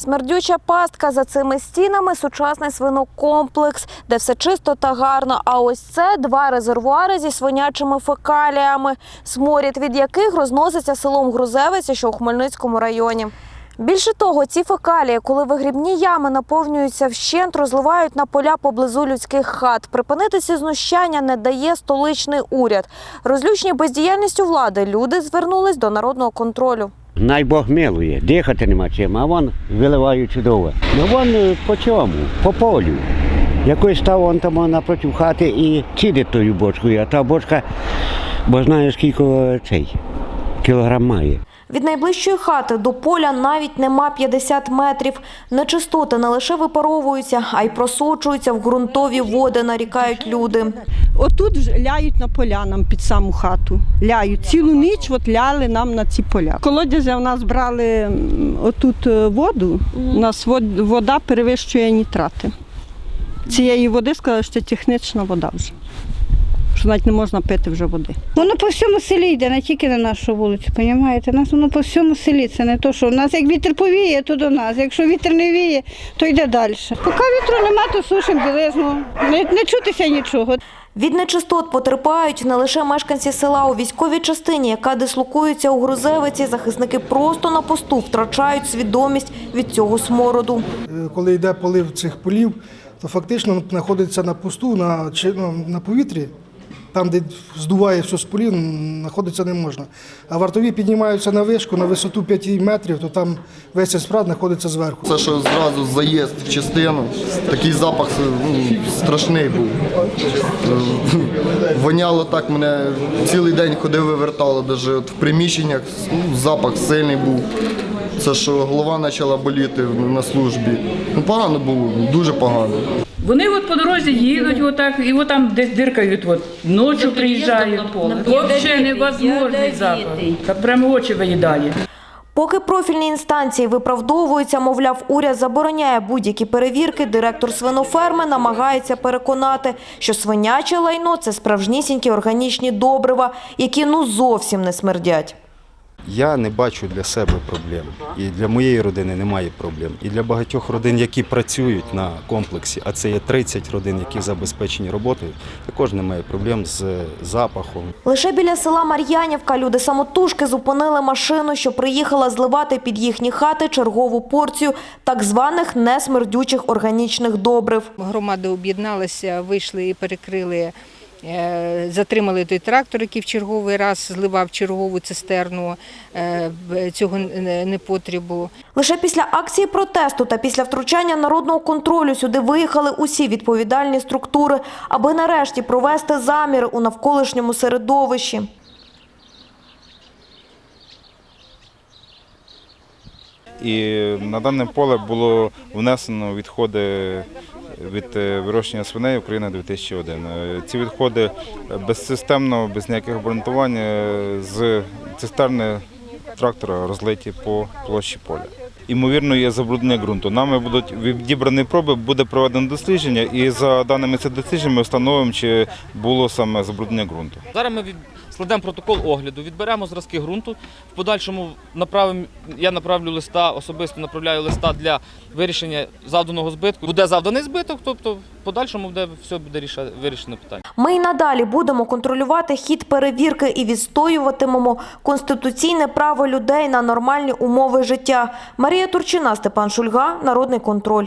Смердюча пастка за цими стінами сучасний свинокомплекс, де все чисто та гарно. А ось це два резервуари зі свинячими фекаліями, сморід від яких розноситься селом Грузевиця, що у Хмельницькому районі. Більше того, ці фекалії, коли вигрібні ями наповнюються вщент, розливають на поля поблизу людських хат. Припинити ці знущання не дає столичний уряд. Розлючені бездіяльністю влади люди звернулись до народного контролю. Най Бог милує, дихати нема чим, а вон виливає чудово. Ну вон е, по чому? По полю. Якось став он там напроти хати і цідить тою бочкою, а та бочка, бо знає скільки е, цей кілограм має. Від найближчої хати до поля навіть нема 50 метрів. Нечистоти не лише випаровуються, а й просочуються в ґрунтові води, нарікають люди. Отут ляють на поля нам під саму хату. Ляють. Цілу ніч от ляли нам на ці поля. Колодязя в нас брали отут е, воду, у нас вод- вода перевищує нітрати. Цієї води сказали, що технічна вода вже. Що навіть не можна пити вже води. Воно по всьому селі йде, не тільки на нашу вулицю, розумієте? Нас воно по всьому селі. Це не то, що у нас як вітер повіє, то до нас. Якщо вітер не віє, то йде далі. Поки вітру нема, то сушимо білизну. Не, не чутися нічого. Від нечистот потерпають не лише мешканці села у військовій частині, яка дислокується у Грузевиці. Захисники просто на посту втрачають свідомість від цього смороду. Е, коли йде полив цих полів, то фактично знаходиться на пусту, на, ну, на повітрі, там, де здуває все з полів, знаходитися не можна. А вартові піднімаються на вишку на висоту 5 метрів, то там весь справ знаходиться зверху. Це що зразу заїзд в частину, такий запах ну, страшний був. Е, Воняло так, мене цілий день ходив вивертало, навіть в приміщеннях ну, запах сильний був. Це що голова почала боліти на службі. Ну, погано було, дуже погано. Вони от по дорозі їдуть, отак, і от там десь диркають, от, ночі приїжджають. Взагалі невозможний запах. Так прямо очі виїдає. Поки профільні інстанції виправдовуються, мовляв, уряд забороняє будь-які перевірки, директор свиноферми намагається переконати, що свиняче лайно – це справжнісінькі органічні добрива, які ну зовсім не смердять. Я не бачу для себе проблем. І для моєї родини немає проблем. І для багатьох родин, які працюють на комплексі, а це є 30 родин, які забезпечені роботою, також немає проблем з запахом. Лише біля села Мар'янівка люди самотужки зупинили машину, що приїхала зливати під їхні хати чергову порцію так званих несмердючих органічних добрив. Громади об'єдналися, вийшли і перекрили, е, затримали той трактор, який в черговий раз зливав чергову цистерну е, цього не- непотрібу. Лише після акції протесту та після втручання народного контролю сюди виїхали усі відповідальні структури, аби нарешті провести заміри у навколишньому середовищі. І на дане поле було внесено відходи від е, вирощення свиней Україна 2001. Е, Ці відходи безсистемно, без ніяких обґрунтувань е, з цистерни трактора розлиті по площі поля. Імовірно, є забруднення ґрунту. Нами будуть відібрані проби, буде проведено дослідження, і за даними цих досліджень ми встановимо, чи було саме забруднення ґрунту. Зараз ми. Складемо протокол огляду, відберемо зразки ґрунту. В подальшому я направлю листа, особисто направляю листа для вирішення завданого збитку. Буде завданий збиток, тобто в подальшому буде все буде вирішено питання. Ми й надалі будемо контролювати хід перевірки і відстоюватимемо конституційне право людей на нормальні умови життя. Марія Турчина, Степан Шульга, Народний контроль.